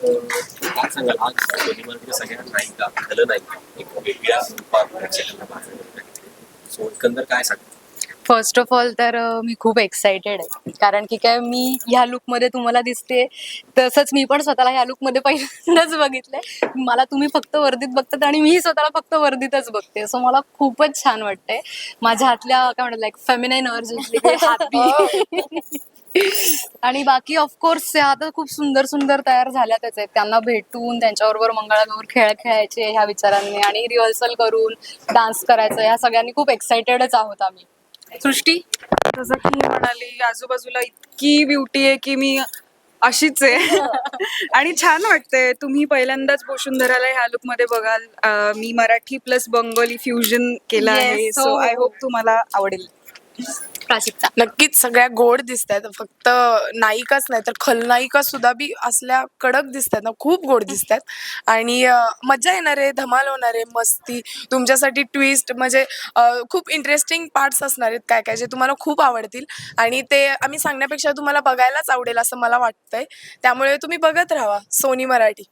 काय सांगाल आज सिनेमातील सगळ्या नायिका खल नायिका एक वेगळ्या रूपात प्रेक्षकांना पाहायला मिळत आहेत सो एकंदर काय सांगतो फर्स्ट ऑफ ऑल तर मी खूप एक्सायटेड आहे. कारण की काय मी ह्या लुकमध्ये तुम्हाला दिसते तसंच मी पण स्वतःला ह्या लुकमध्ये पहिल्यांदाच बघितलंय. मला तुम्ही फक्त वर्दीत बघतात आणि मी स्वतःला फक्त वर्दीतच बघते. सो मला खूपच छान वाटतंय. माझ्या हातल्या काय म्हणतात लाईक फेमिनाईन हात आणि बाकी ऑफकोर्स ह्या आता खूप सुंदर सुंदर तयार झाल्यातच आहेत त्यांना भेटून त्यांच्याबरोबर मंगळागौर खेळ खेळायचे ह्या विचारांनी आणि रिहर्सल करून डान्स करायचं. ह्या सगळ्यांनी खूप एक्सायटेडच आहोत आम्ही. सृष्टी? जसं की म्हणाली आजूबाजूला इतकी ब्युटी आहे की मी अशीच आहे. आणि छान वाटतंय. तुम्ही पहिल्यांदाच बोशुंधराला ह्या लुकमध्ये बघाल. अं, मी मराठी प्लस बंगाली फ्युजन केलं Yes, आहे. हो, सो हो. आय होप तुम्हाला आवडेल. नक्कीच सगळ्या गोड दिसतात फक्त नायिकाच नाही तर खलनायिका सुद्धा बी असल्या कडक दिसतात ना खूप गोड दिसतात आणि मजा येणार आहे धमाल होणार आहे मस्ती तुमच्यासाठी ट्विस्ट म्हणजे खूप इंटरेस्टिंग पार्ट्स असणार आहेत काय काय जे तुम्हाला खूप आवडतील. आणि ते आम्ही सांगण्यापेक्षा तुम्हाला बघायलाच आवडेल असं मला वाटतंय. त्यामुळे तुम्ही बघत राहा सोनी मराठी.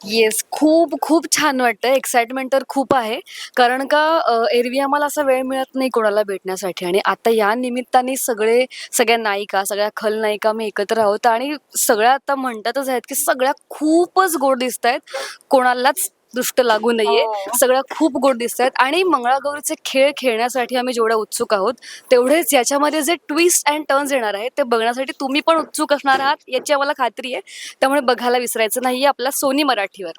येस खूप खूप छान वाटतं एक्साइटमेंट तर खूप आहे. कारण का अ, एरवी आम्हाला असा वेळ मिळत नाही कोणाला भेटण्यासाठी. आणि आता या निमित्ताने सगळे सगळ्या नायिका सगळ्या खलनायिका आम्ही एकत्र आहोत. आणि सगळ्या आता म्हणतातच आहेत की सगळ्या खूपच गोड दिसत आहेत कोणालाच दृष्ट लागू नाहीये सगळ्या खूप गोड दिसत आहेत आणि मंगळागौरीचे खेळ खेळण्यासाठी आम्ही जेवढ्या उत्सुक आहोत तेवढेच याच्यामध्ये जे ट्विस्ट अँड टर्न्स येणार आहेत ते बघण्यासाठी तुम्ही पण उत्सुक असणार आहात याची आम्हाला खात्री आहे. त्यामुळे बघायला विसरायचं नाहीये आपल्या सोनी मराठीवर.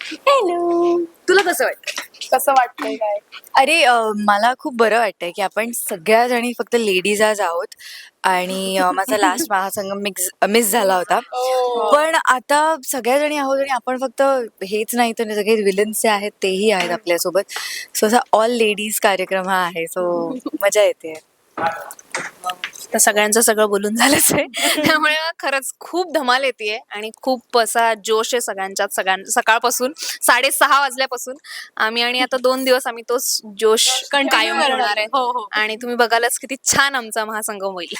हॅलो तुला कसं वाटतं? कसं वाटतंय काय? अरे अ, मला खूप बरं वाटतंय की आपण सगळ्या जणी फक्त लेडीज आज आहोत आणि अ, माझा लास्ट मिक्स मिस झाला होता. पण आता सगळ्या जणी आहोत आणि आपण फक्त हेच नाही तर सगळे विलन्स जे आहेत तेही आहेत आपल्यासोबत. सो असा ऑल लेडीज कार्यक्रम हा आहे. सो मजा येते. तर सगळ्यांचं सगळं बोलून झालंच आहे त्यामुळे खरंच खूप धमाल येते आणि खूप असा जोश आहे सगळ्यांच्यात सगळ्यां सकाळपासून साडेसहा वाजल्यापासून आम्ही आणि आता दोन दिवस आम्ही तोच जोश कायम करणार ठेवणार आहे. हो, हो. आणि तुम्ही बघालच किती छान आमचा महासंगम होईल?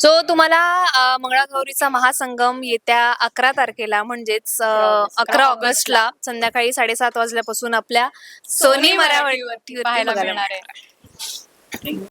सो तुम्हाला मंगळागौरीचा महासंगम येत्या अकरा तारखेला म्हणजेच अकरा ऑगस्टला संध्याकाळी साडेसात वाजल्यापासून आपल्या सोनी मराठीवरती पाहायला मिळणार आहे listening.